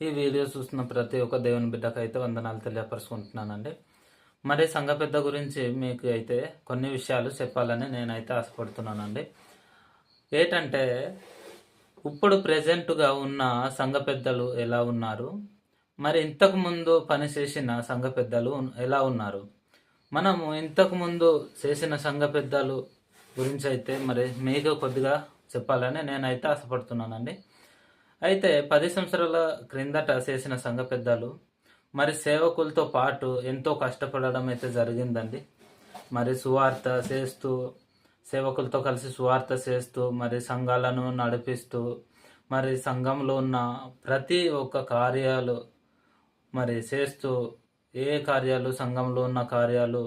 ఈ వీడియో చూస్తున్న ప్రతి ఒక్క దేవుని బిడ్డకు అయితే వందనాలు తెలియపరుచుకుంటున్నానండి. మరి సంఘ పెద్ద గురించి మీకు అయితే కొన్ని విషయాలు చెప్పాలని నేనైతే ఆశపడుతున్నానండి. ఏంటంటే ఇప్పుడు ప్రజెంట్గా ఉన్న సంఘ పెద్దలు ఎలా ఉన్నారు? మరి ఇంతకుముందు పనిచేసిన సంఘ పెద్దలు ఎలా ఉన్నారు? మనము ఇంతకుముందు చేసిన సంఘ పెద్దలు గురించి అయితే మరి మీకు కొద్దిగా చెప్పాలని నేనైతే ఆశపడుతున్నానండి. అయితే పది సంవత్సరాల క్రిందట చేసిన సంఘ పెద్దలు మరి సేవకులతో పాటు ఎంతో కష్టపడడం అయితే జరిగిందండి. మరి సువార్త చేస్తూ సేవకులతో కలిసి సువార్త చేస్తూ మరి సంఘాలను నడిపిస్తూ మరి సంఘంలో ఉన్న ప్రతి ఒక్క కార్యాలు మరి చేస్తూ ఏ కార్యాలు సంఘంలో ఉన్న కార్యాలు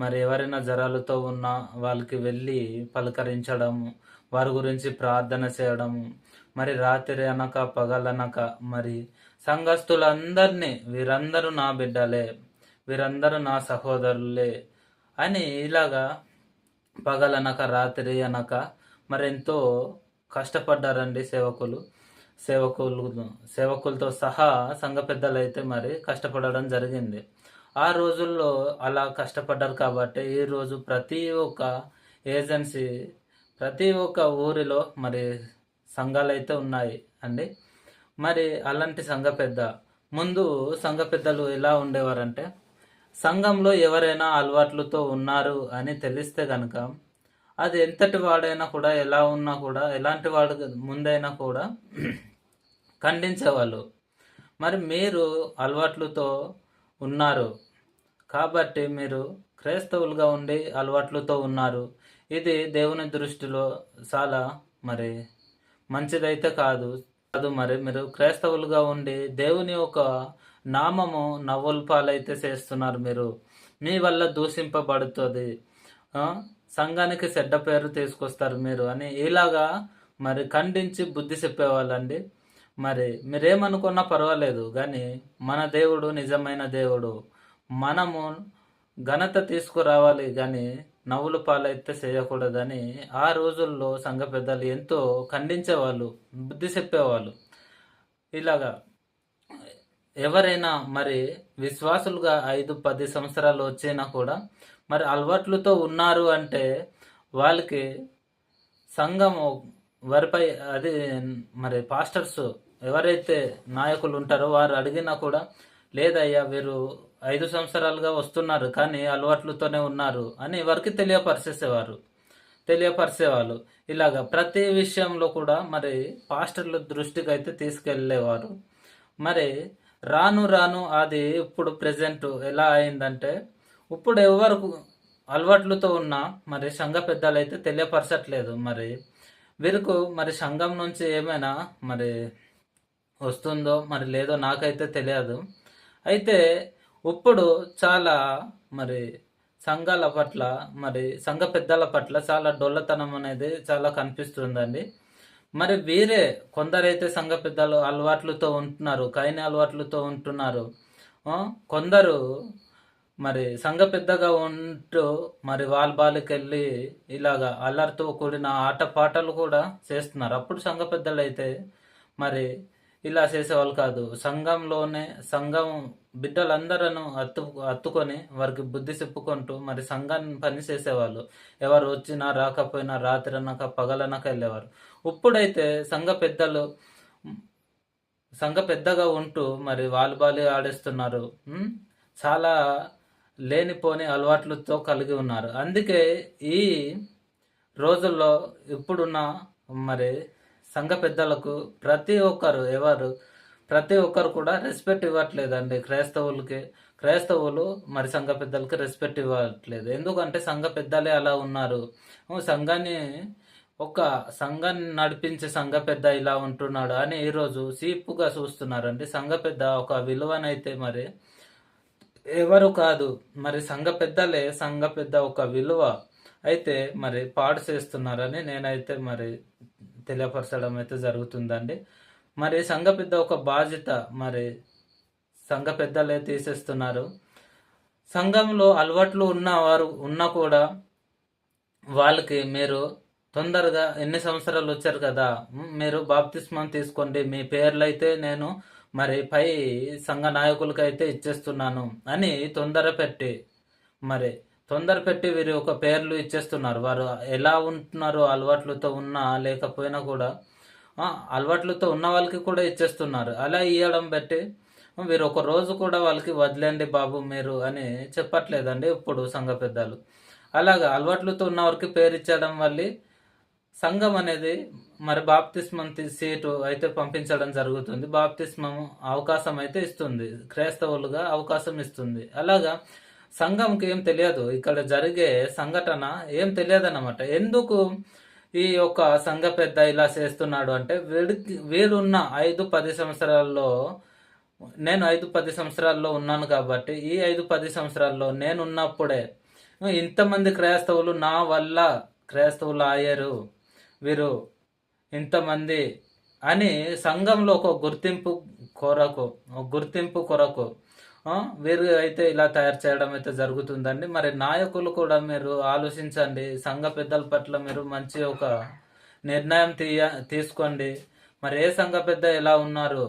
మరి ఎవరైనా జరాలతో ఉన్న వాళ్ళకి వెళ్ళి పలకరించడం వారి గురించి ప్రార్థన చేయడం మరి రాత్రి అనక పగలనక మరి సంఘస్థులందరినీ వీరందరూ నా బిడ్డలే వీరందరూ నా సహోదరులే అని ఇలాగా పగలనక రాత్రి అనక మరి ఎంతో కష్టపడ్డారండి సేవకులు. సేవకులు సేవకులతో సహా సంఘ పెద్దలు అయితే మరి కష్టపడడం జరిగింది. ఆ రోజుల్లో అలా కష్టపడ్డారు కాబట్టి ఈ రోజు ప్రతి ఒక్క ఏజెన్సీ ప్రతి ఒక్క ఊరిలో మరి సంఘాలు అయితే ఉన్నాయి అండి. మరి అలాంటి సంఘ పెద్ద ముందు సంఘ పెద్దలు ఎలా ఉండేవారంటే సంఘంలో ఎవరైనా అలవాట్లతో ఉన్నారు అని తెలిస్తే కనుక అది ఎంతటి వాడైనా కూడా ఎలా ఉన్నా కూడా ఎలాంటి వాడు ముందైనా కూడా ఖండించేవాళ్ళు. మరి మీరు అలవాట్లతో ఉన్నారు కాబట్టి మీరు క్రైస్తవులుగా ఉండి అలవాట్లతో ఉన్నారు. ఇది దేవుని దృష్టిలో చాలా మరి మంచిదైతే కాదు. కాదు మరి మీరు క్రైస్తవులుగా ఉండి దేవుని యొక్క నామము నవ్వుల్పాలైతే చేస్తున్నారు మీరు. మీ వల్ల దూషింపబడుతుంది. సంఘానికి చెడ్డ పేరు తీసుకొస్తారు మీరు అని ఇలాగా మరి ఖండించి బుద్ధి చెప్పేవాళ్ళండి. మరి మీరేమనుకున్నా పర్వాలేదు కానీ మన దేవుడు నిజమైన దేవుడు. మనము ఘనత తీసుకురావాలి కానీ నవ్వుల పాలైతే చేయకూడదని ఆ రోజుల్లో సంఘ పెద్దలు ఎంతో ఖండించేవాళ్ళు బుద్ధి చెప్పేవాళ్ళు. ఇలాగా ఎవరైనా మరి విశ్వాసులుగా ఐదు పది సంవత్సరాలు వచ్చినా కూడా మరి అలవాట్లతో ఉన్నారు అంటే వాళ్ళకి సంఘము వారిపై అది మరి పాస్టర్స్ ఎవరైతే నాయకులు ఉంటారో వారు అడిగినా కూడా లేదయ్యా వీరు ఐదు సంవత్సరాలుగా వస్తున్నారు కానీ అలవాట్లతోనే ఉన్నారు అని ఎవరికి తెలియపరిచేసేవారు? తెలియపరిచేవాళ్ళు. ఇలాగ ప్రతి విషయంలో కూడా మరి పాస్టర్ల దృష్టికి అయితే తీసుకెళ్ళేవారు. మరి రాను రాను అది ఇప్పుడు ప్రజెంట్ ఎలా అయిందంటే ఇప్పుడు ఎవరు అలవాట్లతో ఉన్న మరి సంఘ పెద్దలు అయితే తెలియపరచట్లేదు. మరి వీరికి మరి సంఘం నుంచి ఏమైనా మరి వస్తుందో మరి లేదో నాకైతే తెలియదు. అయితే ఇప్పుడు చాలా మరి సంఘాల పట్ల మరి సంఘ పెద్దల పట్ల చాలా డొల్లతనం అనేది చాలా కనిపిస్తుందండి. మరి వీరే కొందరైతే సంఘ పెద్దలు అలవాట్లతో ఉంటున్నారు కైన అలవాట్లతో ఉంటున్నారు. కొందరు మరి సంఘ పెద్దగా ఉంటూ మరి వాళ్ళ వెళ్ళి ఇలాగా అల్లరితో కూడిన ఆటపాటలు కూడా చేస్తున్నారు. అప్పుడు సంఘ పెద్దలు అయితే మరి ఇలా చేసేవాళ్ళు కాదు. సంఘంలోనే సంఘం బిడ్డలందరూ అత్తు అత్తుకొని వారికి బుద్ధి చెప్పుకుంటూ మరి సంఘాన్ని పని చేసేవాళ్ళు. ఎవరు వచ్చినా రాకపోయినా రాత్రనక పగలనక వెళ్ళేవారు. ఇప్పుడైతే సంఘ పెద్దలు సంఘ పెద్దగా ఉంటూ మరి వాలీబాల్ ఆడేస్తున్నారు. చాలా లేనిపోని అలవాట్లతో కలిగి ఉన్నారు. అందుకే ఈ రోజుల్లో ఇప్పుడున్న మరి సంఘ పెద్దలకు ప్రతి ఒక్కరు ఎవరు ప్రతి ఒక్కరు కూడా రెస్పెక్ట్ ఇవ్వట్లేదండి క్రైస్తవులకి. క్రైస్తవులు మరి సంఘ పెద్దలకి రెస్పెక్ట్ ఇవ్వట్లేదు. ఎందుకంటే సంఘ పెద్దలే అలా ఉన్నారు. సంఘాన్ని ఒక సంఘాన్ని నడిపించే సంఘ పెద్ద ఇలా ఉంటున్నాడు అని ఈరోజు సీపుగా చూస్తున్నారండి. సంఘ పెద్ద ఒక విలువనైతే మరి ఎవరు కాదు. మరి సంఘ పెద్దలే సంఘ పెద్ద ఒక విలువ అయితే మరి పాడు చేస్తున్నారని నేనైతే మరి తెలియపరచడం అయితే జరుగుతుందండి. మరి సంఘ పెద్ద ఒక బాధ్యత మరి సంఘ పెద్దలే తీసేస్తున్నారు. సంఘంలో అలవాట్లు ఉన్నవారు ఉన్నా కూడా వాళ్ళకి మీరు తొందరగా ఎన్ని సంవత్సరాలు వచ్చారు కదా మీరు బాప్తిస్మం తీసుకోండి మీ పేర్లు అయితే నేను మరి పై సంఘ నాయకులకైతే ఇచ్చేస్తున్నాను అని తొందర పెట్టి మరి తొందర పెట్టి వీరి ఒక పేర్లు ఇచ్చేస్తున్నారు. వారు ఎలా ఉంటున్నారో అలవాట్లతో ఉన్నా లేకపోయినా కూడా అలవాట్లతో ఉన్న వాళ్ళకి కూడా ఇచ్చేస్తున్నారు. అలా ఇవ్వడం బట్టి వీరు ఒక రోజు కూడా వాళ్ళకి వదిలేండి బాబు మీరు అని చెప్పట్లేదండి ఇప్పుడు సంఘ పెద్దలు. అలాగా అలవాట్లతో ఉన్నవారికి పేరు ఇచ్చడం వల్ల సంఘం అనేది మరి బాప్తిస్మం సీటు అయితే పంపించడం జరుగుతుంది. బాప్తిస్మం అవకాశం అయితే ఇస్తుంది. క్రైస్తవులుగా అవకాశం ఇస్తుంది. అలాగా సంఘంకి ఏం తెలియదు. ఇక్కడ జరిగే సంఘటన ఏం తెలియదు అన్నమాట ఎందుకు ఈ యొక్క సంఘ పెద్ద ఇలా చేస్తున్నాడు అంటే వీడికి వీరున్న ఐదు పది సంవత్సరాల్లో నేను ఐదు పది సంవత్సరాల్లో ఉన్నాను కాబట్టి ఈ ఐదు పది సంవత్సరాల్లో నేను ఉన్నప్పుడే ఇంతమంది క్రైస్తవులు నా వల్ల క్రైస్తవులు అయ్యారు. వీరు ఇంతమంది అని సంఘంలో ఒక గుర్తింపు కొరకు గుర్తింపు కొరకు వేరుగా వీరు అయితే ఇలా తయారు చేయడం అయితే జరుగుతుందండి. మరి నాయకులు కూడా మీరు ఆలోచించండి. సంఘ పెద్దల పట్ల మీరు మంచి ఒక నిర్ణయం తీయ తీసుకోండి. మరి ఏ సంఘ పెద్ద ఎలా ఉన్నారు?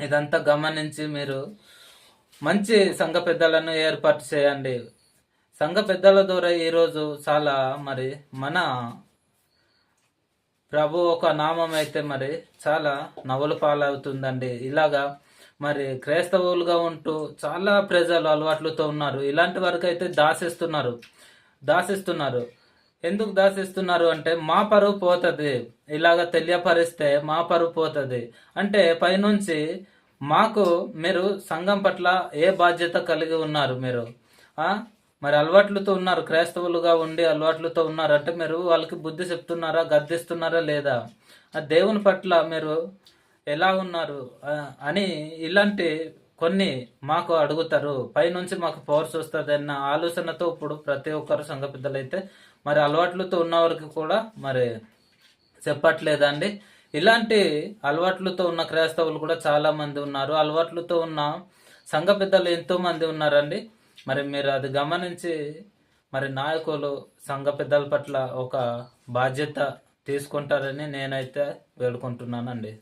ఇదంతా గమనించి మీరు మంచి సంఘ పెద్దలను ఏర్పాటు చేయండి. సంఘ పెద్దల ద్వారా ఈరోజు చాలా మరి మన ప్రభు ఒక నామం అయితే మరి చాలా నవలు పాలవుతుందండి. ఇలాగా మరి క్రైస్తవులుగా ఉంటూ చాలా ప్రజలు అలవాట్లతో ఉన్నారు. ఇలాంటి వరకు అయితే దాసిస్తున్నారు. దాసిస్తున్నారు. ఎందుకు దాసిస్తున్నారు అంటే మా పరువు పోతుంది. ఇలాగ తెలియపరిస్తే మా పరువు పోతుంది. అంటే పైనుంచి మాకు మీరు సంఘం పట్ల ఏ బాధ్యత కలిగి ఉన్నారు మీరు? మరి అలవాట్లతో ఉన్నారు. క్రైస్తవులుగా ఉండి అలవాట్లతో ఉన్నారు అంటే మీరు వాళ్ళకి బుద్ధి చెప్తున్నారా గద్దిస్తున్నారా లేదా? ఆ దేవుని పట్ల మీరు ఎలా ఉన్నారు? అని ఇలాంటి కొన్ని మాకు అడుగుతారు. పైనుంచి మాకు పవర్స్ వస్తుంది అన్న ఆలోచనతో ఇప్పుడు ప్రతి ఒక్కరు సంఘ పెద్దలైతే మరి అలవాట్లతో ఉన్నవారికి కూడా మరి చెప్పట్లేదండి. ఇలాంటి అలవాట్లతో ఉన్న క్రైస్తవులు కూడా చాలా మంది ఉన్నారు. అలవాట్లతో ఉన్న సంఘ పెద్దలు ఎంతో మంది ఉన్నారండి. మరి మీరు అది గమనించి మరి నాయకులు సంఘ పెద్దల పట్ల ఒక బాధ్యత తీసుకుంటారని నేనైతే వేడుకుంటున్నానండి.